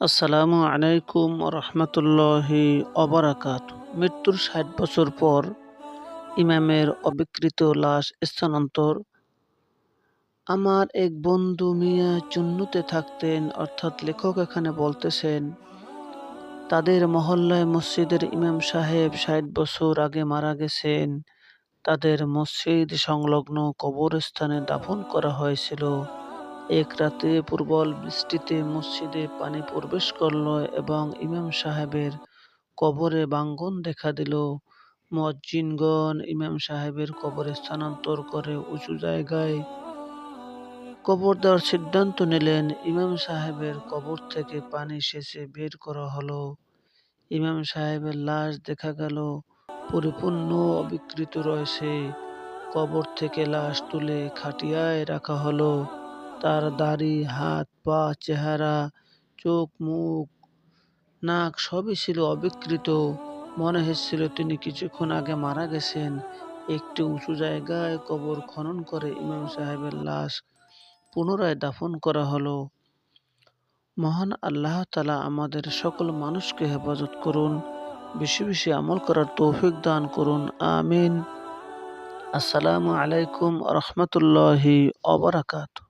আসসালামু আলাইকুম রহমতুল্লাহি অবরাকাত মৃত্যুর ষাট বছর পর ইমামের অবিকৃত লাশ স্থানান্তর। আমার এক বন্ধু মিয়া চুন্নুতে থাকতেন, অর্থাৎ লেখক এখানে বলতেছেন, তাদের মহল্লায় মসজিদের ইমাম সাহেব ষাট বছর আগে মারা গেছেন। তাদের মসজিদ সংলগ্ন কবরস্থানে দাফন করা হয়েছিল। এক রাতে প্রবল বৃষ্টিতে মসজিদে পানি প্রবেশ করল এবং ইমাম সাহেবের কবরে বাঙ্গন দেখা দিল। মুয়াজ্জিনগণ ইমাম সাহেবের কবরে স্থানান্তর করে উঁচু জায়গায় কবর দেওয়ার সিদ্ধান্ত নিলেন, ইমাম সাহেবের কবর থেকে পানি সেচে বের করা হলো। ইমাম সাহেবের লাশ দেখা গেল, পরিপূর্ণ অবিকৃত রয়েছে। কবর থেকে লাশ তুলে খাটিয়ায় রাখা হলো। তার দাড়ি, হাত, পা, চেহারা, চোখ, মুখ, নাক সবই ছিল অবিকৃত। মনে হচ্ছিল তিনি কিছুক্ষণ আগে মারা গেছেন। একটি উঁচু জায়গায় কবর খনন করে ইমাম সাহেবের লাশ পুনরায় দাফন করা হলো। মহান আল্লাহ তালা আমাদের সকল মানুষকে হেফাজত করুন, বেশি বেশি আমল করার তৌফিক দান করুন, আমিন। আসসালামু আলাইকুম রহমতুল্লাহি অবরাকাত